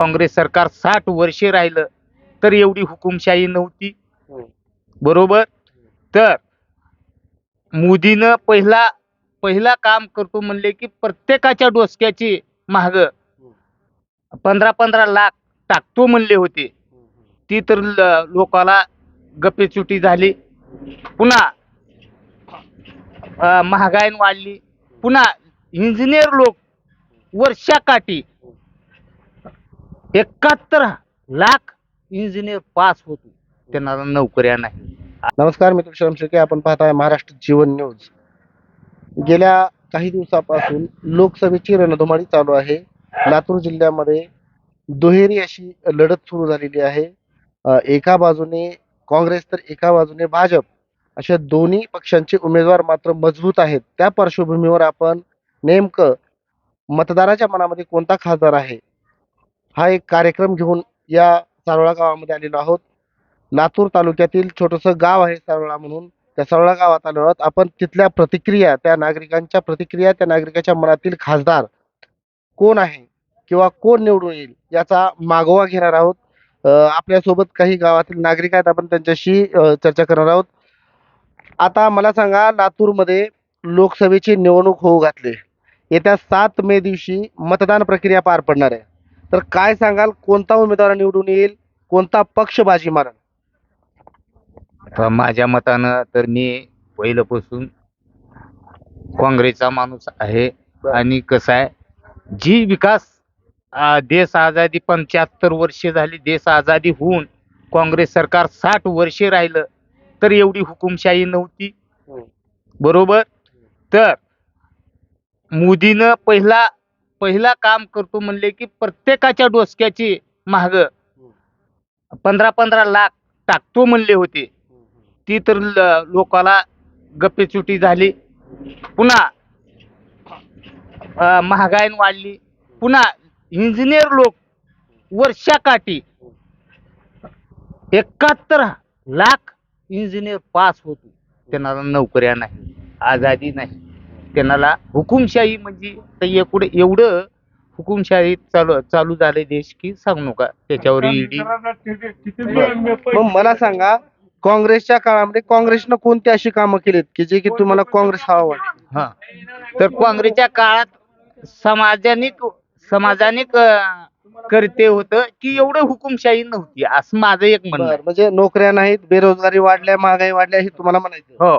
काँग्रेस सरकार साठ वर्षे राहिलं तर एवढी हुकुमशाही नव्हती. बरोबर? तर मोदीनं पहिला पहिला काम करतो म्हणले की प्रत्येकाच्या डोसक्याची महाग पंधरा पंधरा लाख टाकतो म्हणले होते. ती तर लोकाला गप्पेचुटी झाली. पुन्हा अं, महागाई वाढली. पुन्हा इंजिनियर लोक वर्षाकाठी एकाहत्तर लाख इंजिनियर पास होतो. त्यांना नोकऱ्या नाही. नमस्कार मी तुषार शेळके आपण पाहताय महाराष्ट्र जीवन न्यूज. गेल्या काही दिवसापासून लोकसभेची रणधुमाळी चालू आहे. लातूर जिल्ह्यामध्ये दुहेरी अशी लढत सुरू झालेली आहे. एका बाजूने काँग्रेस तर एका बाजूने भाजप. अशा दोन्ही पक्षांचे उमेदवार मात्र मजबूत आहेत. त्या पार्श्वभूमीवर आपण नेमकं मतदाराच्या मनामध्ये कोणता खासदार आहे? हा एक कार्यक्रम घेऊन या सारोळा गावामध्ये आलेलो आहोत. लातूर तालुक्यातील छोटंसं गाव आहे सारोळा म्हणून. त्या सारोळा गावात आलो आहोत. आपण तिथल्या प्रतिक्रिया त्या नागरिकांच्या प्रतिक्रिया त्या नागरिकाच्या मनातील खासदार कोण आहे किंवा कोण निवडून येईल याचा मागोवा घेणार आहोत. आपल्यासोबत काही गावातील नागरिक आहेत. आपण त्यांच्याशी चर्चा करणार आहोत. आता मला सांगा लातूरमध्ये लोकसभेची निवडणूक होऊ घातली. येत्या सात मे दिवशी मतदान प्रक्रिया पार पडणार आहे. तर काय सांगाल? कोणता उमेदवार निवडून येईल? कोणता पक्ष बाजी मारेल? आता माझ्या मतानं तर मी पहिल्यापासून काँग्रेसचा माणूस आहे. आणि कसं आहे? जी विकास आ, देश आजादी पंच्याहत्तर वर्षे झाली देश आजादी होऊन काँग्रेस सरकार साठ वर्षे राहिलं तर एवढी हुकुमशाही नव्हती. हम्म. बरोबर? तर मोदीनं पहिला पहिला काम करतो म्हणले की प्रत्येकाच्या डोसक्याची महाग पंधरा पंधरा लाख टाकतो म्हणले होते. ती तर लोकाला गप्पेचुटी झाली. पुन्हा अं, महागाई वाढली. पुन्हा इंजिनियर लोक वर्षाकाठी एकाहत्तर लाख इंजिनियर पास होतो. त्यांना नोकऱ्या नाही आजादी नाही. त्यांना हुकुमशाही म्हणजे तर एवढं एवढं हुकुमशाही चालू चालू झाले देश की सांगू नका. त्याच्यावर ईडी मग मला सांगा काँग्रेसच्या काळामध्ये काँग्रेसनं कोणती अशी कामं केलीत की जे की तुम्हाला काँग्रेस हवा? वाटते हा. तर काँग्रेसच्या काळात समाजानिक समाजानिक अं, करते होतं की एवढं हुकुमशाही नव्हती. असं माझं एक म्हणणं आहे. म्हणजे नोकऱ्या नाहीत बेरोजगारी वाढल्या महागाई वाढल्या हे तुम्हाला म्हणायचं हो.